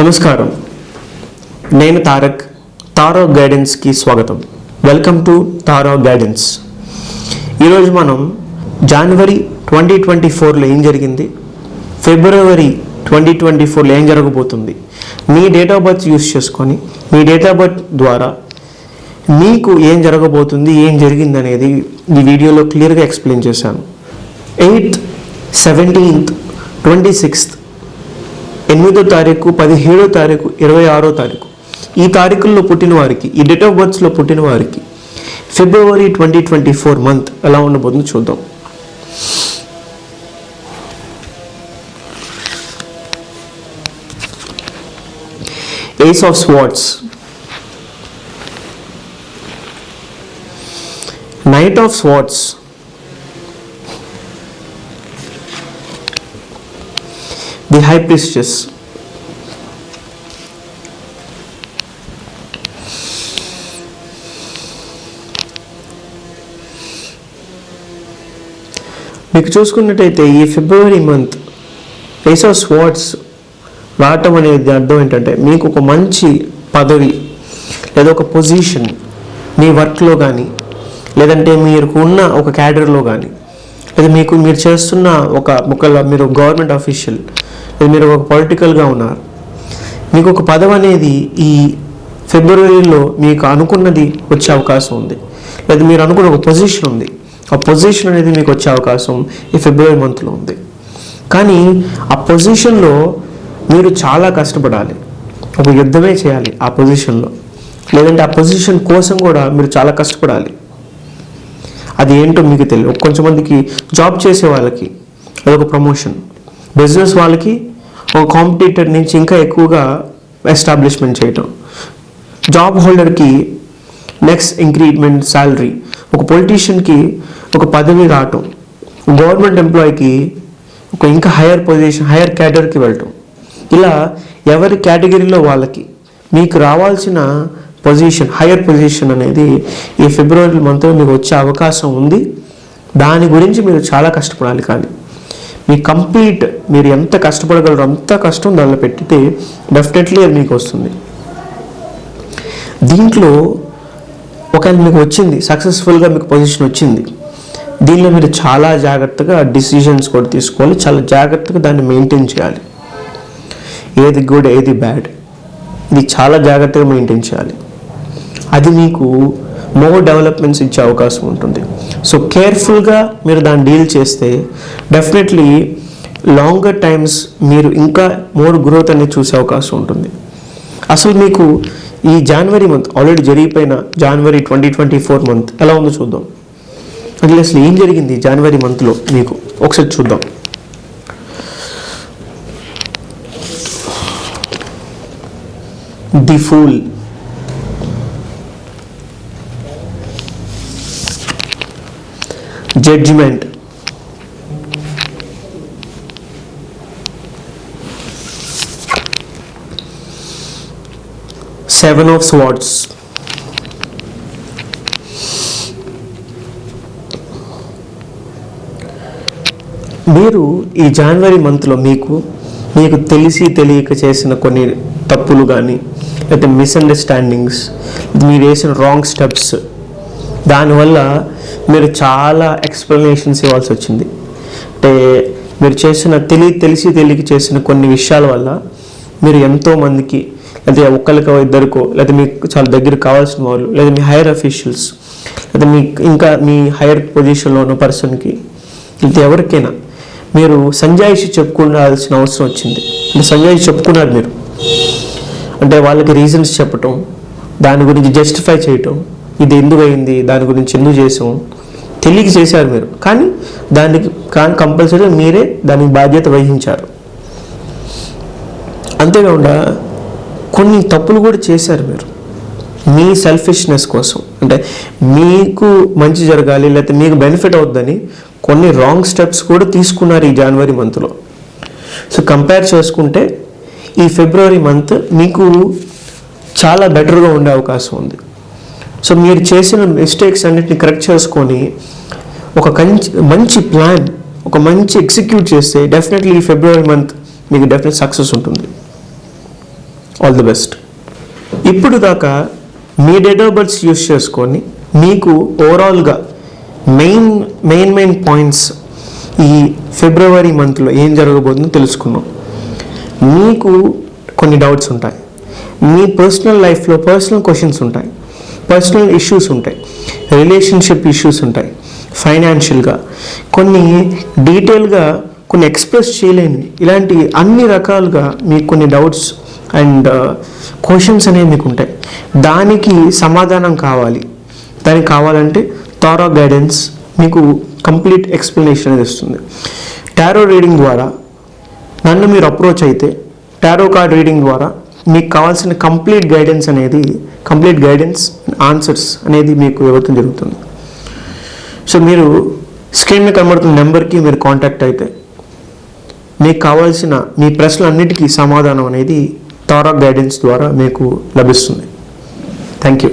నమస్కారం. నేను తారక్ తారో గైడెన్స్కి స్వాగతం. వెల్కమ్ టు తారో గైడెన్స్ ఈరోజు మనం జనవరి ట్వంటీ ట్వంటీ ఫోర్లో ఏం జరిగింది? ఫిబ్రవరి ట్వంటీ ట్వంటీ ఫోర్లో ఏం జరగబోతుంది? మీ డేట్ ఆఫ్ బర్త్ యూస్ చేసుకొని మీ డేట్ ఆఫ్ బర్త్ ద్వారా మీకు ఏం జరగబోతుంది ఏం జరిగింది అనేది ఈ వీడియోలో క్లియర్గా ఎక్స్ప్లెయిన్ చేశాను. ఎయిత్ సెవెంటీన్త్ ట్వంటీ సిక్స్త్ ఎనిమిదో తారీఖు పదిహేడో తారీఖు ఇరవై ఆరో తారీఖు. ఈ తారీఖుల్లో పుట్టిన వారికి ఈ డేట్ ఆఫ్ బర్త్స్లో పుట్టిన వారికి February twenty twenty four month ఎలా ఉండబోతుందో చూద్దాం. Ace of swords knight of swords the high priestess. మీకు చూసుకున్నట్టయితే ఈ February month face of swords రావటం అనేది అర్థం ఏంటంటే మీకు ఒక మంచి పదవి లేదా ఒక పొజిషన్ మీ వర్క్లో కానీ లేదంటే మీరు ఉన్న ఒక క్యాడర్లో కానీ లేదా మీకు మీరు చేస్తున్న ఒక ఒక మీరు గవర్నమెంట్ అఫీషియల్ లేదా మీరు ఒక పొలిటికల్గా ఉన్నారు. మీకు ఒక పదం అనేది ఈ ఫిబ్రవరిలో మీకు అనుకున్నది వచ్చే అవకాశం ఉంది. లేదా మీరు అనుకున్న ఒక పొజిషన్ ఉంది. ఆ పొజిషన్ అనేది మీకు వచ్చే అవకాశం ఈ ఫిబ్రవరి మంత్లో ఉంది. కానీ ఆ పొజిషన్లో మీరు చాలా కష్టపడాలి. ఒక యుద్ధమే చేయాలి ఆ పొజిషన్లో లేదంటే ఆ పొజిషన్ కోసం కూడా మీరు చాలా కష్టపడాలి. అది ఏంటో మీకు తెలియదు. కొంచెం మందికి జాబ్ చేసే వాళ్ళకి అదొక ప్రమోషన్ బిజినెస్ వాళ్ళకి ఒక కాంపిటీటర్ నుంచి ఇంకా ఎక్కువగా ఎస్టాబ్లిష్మెంట్ చేయటం. జాబ్ హోల్డర్కి నెక్స్ట్ ఇంక్రీమెంట్ శాలరీ ఒక పొలిటీషియన్కి ఒక పదవి రావటం. గవర్నమెంట్ ఎంప్లాయీకి ఒక ఇంకా హైయర్ పొజిషన్ హైయర్ క్యాటర్కి వెళ్ళటం. ఇలా ఎవరి కేటగిరీలో వాళ్ళకి మీకు రావాల్సిన పొజిషన్ హైయర్ పొజిషన్ అనేది ఈ ఫిబ్రవరి మంత్లో మీకు వచ్చే అవకాశం ఉంది. దాని గురించి మీరు చాలా కష్టపడాలి కానీ. మీ కంప్లీట్ మీరు ఎంత కష్టపడగలరో అంత కష్టం దానిలో పెట్టితే డెఫినెట్లీ అది మీకు వస్తుంది. దీంట్లో ఒకవేళ మీకు వచ్చింది సక్సెస్ఫుల్గా మీకు పొజిషన్ వచ్చింది దీనిలో మీరు చాలా జాగ్రత్తగా డిసిషన్స్ కూడా తీసుకోవాలి చాలా జాగ్రత్తగా దాన్ని మెయింటైన్ చేయాలి. ఏది గుడ్ ఏది బ్యాడ్ ఇది చాలా జాగ్రత్తగా మెయింటైన్ చేయాలి. అది మీకు మోర్ డెవలప్మెంట్స్ ఇచ్చే అవకాశం ఉంటుంది. సో కేర్ఫుల్గా మీరు దాన్ని డీల్ చేస్తే డెఫినెట్లీ లాంగర్ టైమ్స్ మీరు ఇంకా మోర్ గ్రోత్ అనేది చూసే అవకాశం ఉంటుంది. అసలు మీకు ఈ జనవరి మంత్ ఆల్రెడీ జరిగిపోయిన January twenty twenty four month ఎలా ఉందో చూద్దాం. అది అసలు ఏం జరిగింది జనవరి మంత్లో మీకు? ఒకసారి చూద్దాం. The fool judgment. Seven of swords మీరు ఈ జనవరి మంత్లో మీకు మీకు తెలిసి తెలియక చేసిన కొన్ని తప్పులు కానీ లేకపోతే మిస్అండర్స్టాండింగ్స్ మీరు వేసిన రాంగ్ స్టెప్స్ దానివల్ల మీరు చాలా ఎక్స్ప్లెనేషన్స్ ఇవ్వాల్సి వచ్చింది. అంటే మీరు చేసిన తెలియ తెలిసి తెలియక చేసిన కొన్ని విషయాల వల్ల మీరు ఎంతో మందికి లేదా ఒక్కరికో ఇద్దరికో లేదా మీకు చాలా దగ్గర కావాల్సిన వాళ్ళు లేదా మీ హైయర్ అఫీషియల్స్ లేదా మీ ఇంకా మీ హైయర్ పొజిషన్లో ఉన్న పర్సన్కి లేదా ఎవరికైనా మీరు సంజాయిషి చెప్పుకోవాల్సిన అవసరం వచ్చింది. అంటే సంజాయిషి చెప్పుకున్నారు మీరు. అంటే వాళ్ళకి రీజన్స్ చెప్పటం దాని గురించి జస్టిఫై చేయటం ఇది ఎందుకు అయింది? దాని గురించి ఎందుకు చేసాం తెలియక చేశారు మీరు. కానీ దానికి కానీ కంపల్సరీ మీరే దానికి బాధ్యత వహించారు. అంతేకాకుండా కొన్ని తప్పులు కూడా చేశారు మీరు. మీ సెల్ఫిష్నెస్ కోసం. అంటే మీకు మంచి జరగాలి లేకపోతే మీకు బెనిఫిట్ అవుద్దని కొన్ని రాంగ్ స్టెప్స్ కూడా తీసుకున్నారు ఈ జనవరి మంత్లో సో కంపేర్ చేసుకుంటే ఈ ఫిబ్రవరి మంత్ మీకు చాలా బెటర్గా ఉండే అవకాశం ఉంది. సో మీరు చేసిన మిస్టేక్స్ అన్నిటిని కరెక్ట్ చేసుకొని ఒక కంచి మంచి ప్లాన్ ఒక మంచి ఎగ్జిక్యూట్ చేస్తే డెఫినెట్లీ ఈ ఫిబ్రవరి మంత్ మీకు డెఫినెట్ సక్సెస్ ఉంటుంది. ఆల్ ది బెస్ట్ ఇప్పుడు దాకా మీ డేట్ ఆఫ్ బర్త్స్ యూస్ చేసుకొని మీకు ఓవరాల్గా మెయిన్ మెయిన్ మెయిన్ పాయింట్స్ ఈ ఫిబ్రవరి మంత్లో ఏం జరగబోతుందో తెలుసుకున్నాం మీకు కొన్ని డౌట్స్ ఉంటాయి. మీ పర్సనల్ లైఫ్లో పర్సనల్ క్వశ్చన్స్ ఉంటాయి. పర్సనల్ ఇష్యూస్ ఉంటాయి. రిలేషన్షిప్ ఇష్యూస్ ఉంటాయి. ఫైనాన్షియల్గా. కొన్ని డీటెయిల్గా కొన్ని ఎక్స్ప్రెస్ చేయలేని ఇలాంటి అన్ని రకాలుగా మీకు కొన్ని డౌట్స్ అండ్ క్వశ్చన్స్ అనేవి మీకు ఉంటాయి. దానికి సమాధానం కావాలి. దానికి కావాలంటే తారా గైడెన్స్ మీకు కంప్లీట్ ఎక్స్ప్లెనేషన్ అనేది ఇస్తుంది. టారో రీడింగ్ ద్వారా నన్ను మీరు అప్రోచ్ అయితే టారో కార్డ్ రీడింగ్ ద్వారా మీకు కావాల్సిన కంప్లీట్ గైడెన్స్ అనేది కంప్లీట్ గైడెన్స్ ఆన్సర్స్ అనేది మీకు ఇవ్వటం జరుగుతుంది. సో మీరు స్క్రీన్ మీద కనబడుతున్న నెంబర్కి మీరు కాంటాక్ట్ అయితే మీకు కావాల్సిన మీ ప్రశ్నలన్నిటికీ సమాధానం అనేది తారా గైడెన్స్ ద్వారా మీకు లభిస్తుంది. Thank you